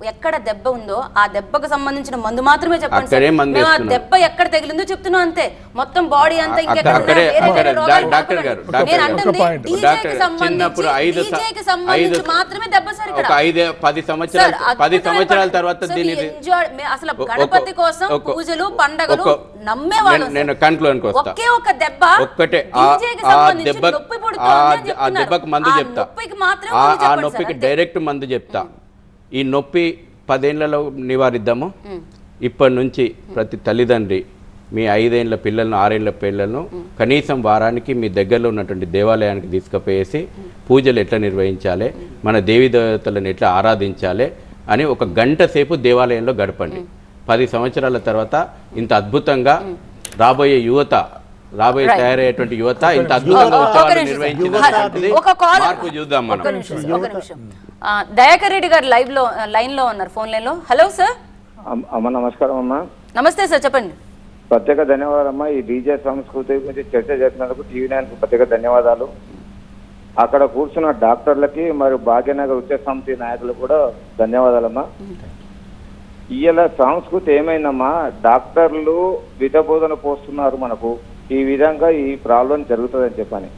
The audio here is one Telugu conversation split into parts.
ఎక్కడ దెబ్బ ఉందో ఆ దెబ్బకు సంబంధించిన మందు మాత్రమే చెప్పండి మేము ఆ. దెబ్బ ఎక్కడ తగిలిందో చెప్తున్నాం అంతే మొత్తం బాడీ అంతా ఇంకెక్కడ మాత్రమే. దెబ్బ పది సంవత్సరాలు. తర్వాత అసలు గణపతి కోసం పూజలు పండగలు నమ్మేవాళ్ళు నేను- వస్తా ఒకే ఒక దెబ్బ ఒక్కటే దెబ్బ నొప్పి ఆ. దెబ్బకు మందు చెప్తా నొప్పికి మాత్రమే ఆ- నొప్పికి. డైరెక్ట్ మందు చెప్తా ఈ నొప్పి పదేళ్ళలో నివారిద్దాము. ఇప్పటి నుంచి ప్రతి తల్లిదండ్రి మీ ఐదేళ్ళ పిల్లలను ఆరేళ్ళ పిల్లలను కనీసం వారానికి మీ దగ్గరలో ఉన్నటువంటి దేవాలయానికి తీసుకుపోయేసి పూజలు ఎట్లా నిర్వహించాలి మన దేవి దేవతలను ఎట్లా ఆరాధించాలి అని ఒక గంట సేపు దేవాలయంలో గడపండి. పది సంవత్సరాల తర్వాత ఇంత అద్భుతంగా రాబోయే యువత రాబోయే. తయారయ్యేటువంటి యువత ఇంత అద్భుతంగా ఉత్సవాలు చూద్దాం మనం. దయాకర్ రెడ్డి గారు లైవ్లో లైన్లో ఉన్నారు ఫోన్ లైన్లో. హలో సార్ అమ్మ నమస్కారం అమ్మా. నమస్తే సార్ చెప్పండి. ప్రత్యేక ధన్యవాదాలు అమ్మా. ఈ డీజే సంస్కృతి గురించి చర్చ చేసినందుకు టీవీ నైన్కు ప్రత్యేక ధన్యవాదాలు. అక్కడ కూర్చున్న డాక్టర్లకి మరియు భాగ్యనగర్ ఉచ్చ సమితి నాయకులు కూడా ధన్యవాదాలమ్మా ఇవాళ సంస్కృతి ఏమైందమ్మా? డాక్టర్లు విధబోధన పోస్తున్నారు మనకు. ఈ విధంగా ఈ ప్రాబ్లం జరుగుతుందని చెప్పని.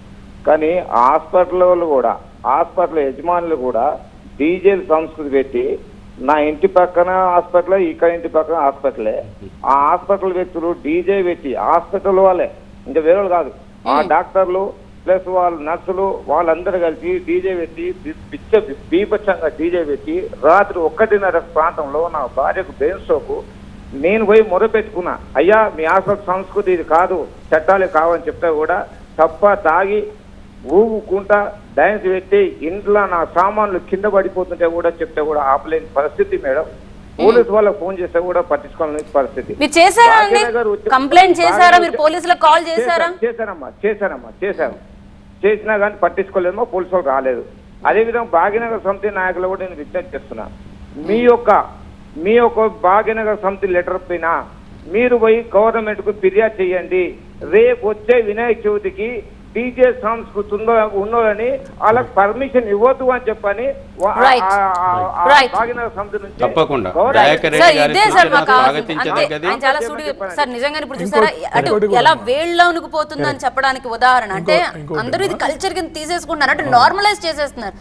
కానీ హాస్పిటల్ వాళ్ళు కూడా హాస్పిటల్ యజమానులు కూడా డీజేల్ సంస్కృతి పెట్టి నా ఇంటి పక్కన హాస్పిటల్ ఇక్కడ ఇంటి పక్కన హాస్పిటలే. ఆ హాస్పిటల్ వ్యక్తులు డీజే పెట్టి హాస్పిటల్ వాళ్ళే. ఇంకా వేరే కాదు. ఆ డాక్టర్లు ప్లస్ వాళ్ళు నర్సులు వాళ్ళందరూ కలిసి డీజే పెట్టి పిచ్చ బీభత్సంగా డీజే పెట్టి రాత్రి ఒక్కటిన్నర ప్రాంతంలో నా భార్యకు బ్రెయిన్ స్ట్రోక్ నేను పోయి మొరపెట్టుకున్నా అయ్యా మీ హాస్పిటల్ సంస్కృతి ఇది కాదు చట్టాలు కావని చెప్తే కూడా తప్ప తాగి ఊగుకుంటా డ్యాన్స్ పెట్టి ఇంట్లో నా సామాన్లు కింద పడిపోతుంటే కూడా చెప్తే కూడా ఆపలేని పరిస్థితి మేడం. పోలీసు వాళ్ళకి ఫోన్ చేస్తే కూడా పట్టించుకోలేని పరిస్థితి. మీరు చేశారా అండి? భాగ్యనగర్ ఉచ్చ- కంప్లైంట్ చేశారా? మీరు పోలీసులకు కాల్ చేసినా కానీ పట్టించుకోలేమో పోలీసు వాళ్ళు రాలేదు. అదేవిధంగా భాగ్యనగర్ సమితి నాయకులు కూడా నేను విజ్ఞప్తి చేస్తున్నా. మీ యొక్క మీ యొక్క భాగ్యనగర్ సమితి లెటర్ పైన మీరు పోయి గవర్నమెంట్కు ఫిర్యాదు చేయండి. రేపు వచ్చే వినాయక చవితికి డీజే సంస్కృతి ఉందో ఉన్నోలని వాళ్ళకి పర్మిషన్ ఇవ్వద్దు అని చెప్పని తప్పకుండా. ఎలా అమ్మా. వేళ్ళ ఉనికిపోతుందని చెప్పడానికి ఉదాహరణ. అంటే అందరూ ఇది. కల్చర్ కింద తీసేసుకుంటున్నారు. అంటే నార్మలైజ్ చేసేస్తున్నారు.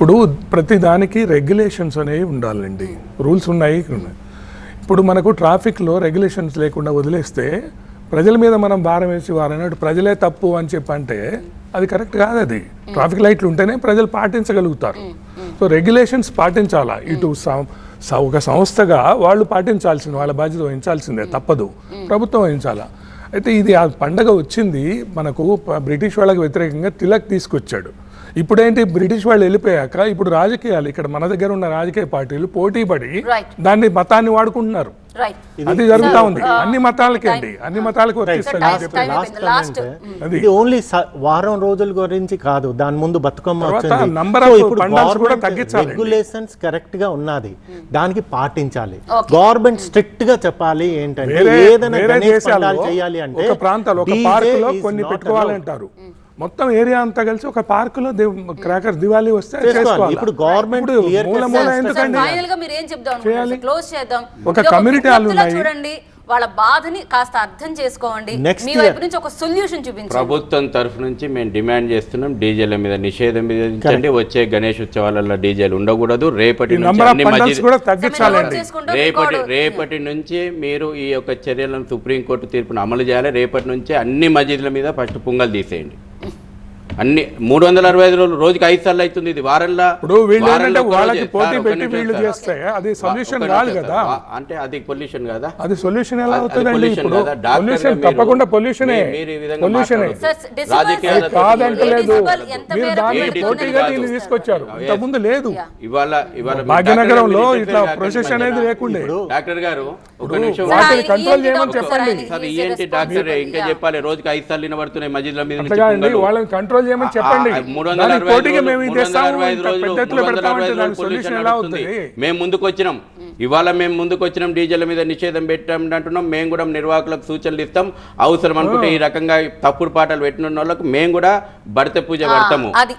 ఇప్పుడు ప్రతి దానికి రెగ్యులేషన్స్ అనేవి ఉండాలండి. రూల్స్ ఉన్నాయి ఉన్నాయి. ఇప్పుడు మనకు ట్రాఫిక్లో రెగ్యులేషన్స్ లేకుండా వదిలేస్తే ప్రజల మీద మనం భారం వేసి వారన్నట్టు ప్రజలే తప్పు అని చెప్పి అంటే అది కరెక్ట్ కాదు అది. ట్రాఫిక్ లైట్లు ఉంటేనే ప్రజలు పాటించగలుగుతారు. So regulations పాటించాలా? ఇటు ఒక సంస్థగా వాళ్ళు పాటించాల్సింది వాళ్ళ బాధ్యత వహించాల్సిందే తప్పదు. ప్రభుత్వం వహించాలా? అయితే ఇది ఆ పండగ వచ్చింది మనకు బ్రిటిష్ వాళ్ళకి వ్యతిరేకంగా తిలక్ తీసుకొచ్చాడు. ఇప్పుడేంటి? బ్రిటిష్ వాళ్ళు వెళ్ళిపోయాక ఇప్పుడు రాజకీయాలు ఇక్కడ మన దగ్గర ఉన్న రాజకీయ పార్టీలు పోటీ పడి. దాన్ని మతాన్ని వాడుకుంటున్నారు. రైట్ అది జరుగుతా ఉంది. అన్ని మతాలకి అండి. అన్ని మతాలకు వర్తిస్తుంది. ఇది ఓన్లీ వారం రోజుల గురించి కాదు. దాని ముందు బతుకమ్మ పండాల్స్ కూడా. రెగ్యులేషన్స్ కరెక్ట్గా ఉన్నది. దానికి పాటించాలి. గవర్నమెంట్ స్ట్రిక్ట్గా చెప్పాలి ఏంటంటే ఏదైనా చేయాలి అంటే ఒక ప్రాంతాలు ఒక పార్క్లో కొన్ని పెట్టుకోవాలంటారు. మొత్తం ఏరియా అంతా కలిసి ఒక పార్క్లో క్రాకర్ దివాళీ వస్తే చేసుకోవాలి. ఇప్పుడు clear మూల మూల ఎందుకండి. క్లోజ్ చేద్దాం. ఒక ఉన్నాయి. చూడండి. వాళ్ళ బాధని కాస్త అర్థం చేసుకోండి. మీ. వైపు నుంచి ఒక సొల్యూషన్ చూపించండి. ప్రభుత్వం తరఫు నుంచి మేము డిమాండ్ చేస్తున్నాం డీజేల మీద నిషేధం విధించండి వచ్చే గణేష్ ఉత్సవాలలో డీజేలు ఉండకూడదు. రేపటి రేపటి రేపటి నుంచి మీరు ఈ యొక్క చర్యలను సుప్రీంకోర్టు తీర్పును అమలు చేయాలి. రేపటి నుంచి అన్ని మసీదుల మీద ఫస్ట్ పొంగల్ తీసేయండి. అన్ని మూడు వందల అరవై ఐదు రోజులు రోజుకి ఐదు సార్లు అవుతుంది ఇది వారంలో ఇప్పుడు వీళ్ళు ఏంటంటే వాళ్ళకి. పోటీ పెట్టి వీళ్ళు సార్. చేస్తే అది సొల్యూషన్ కాదు కదా అంటే అది పొల్యూషన్ కదా అది సొల్యూషన్ ఎలా అవుతుందండి పొల్యూషన్ తప్పకుండా పొల్యూషనే మీ- మీరు ఈ విధంగా పొల్యూషనే ఎంత- కాదంటలేదు మీరు దాన్ని పోటీగా దీన్ని. తీసుకొచ్చారు ఇంతకుముందు లేదు ఇవాళ ఇవాళ భాగ్యనగరంలో ఇట్లా చెప్పారు అనేది. లేకుండే డాక్టర్ గారు ఒక నిమిషం వాటిని control ENT చేయమని చెప్పండి. సార్ he is ఏంటి డాక్టర్. ఇంకా. చెప్పాలి రోజుకి ఐదు సార్లు వినబడుతున్నాయి మధ్యలో మీద. వాళ్ళని కంట్రోల్ చేయమని ఆ, చెప్పండి. పోటీగా రోజులు- మేము ఇది తెస్తాము రోజులు- పెద్ద పెడతామంటే దానికి రోజులు సొల్యూషన్ ఎలా. అవుతుంది? ముందుకు వచ్చినాం. ఇవాళ మేము ముందుకు వచ్చినాం డీజేల మీద నిషేధం పెట్టాం అంటున్నాం. మేము కూడా నిర్వాహకులకు సూచనలు ఇస్తాం. అవసరం అనుకుంటే ఈ రకంగా తప్పుడు పాటలు పెట్టిన వాళ్ళకు మేము కూడా భర్త పూజ పెడతాము. అది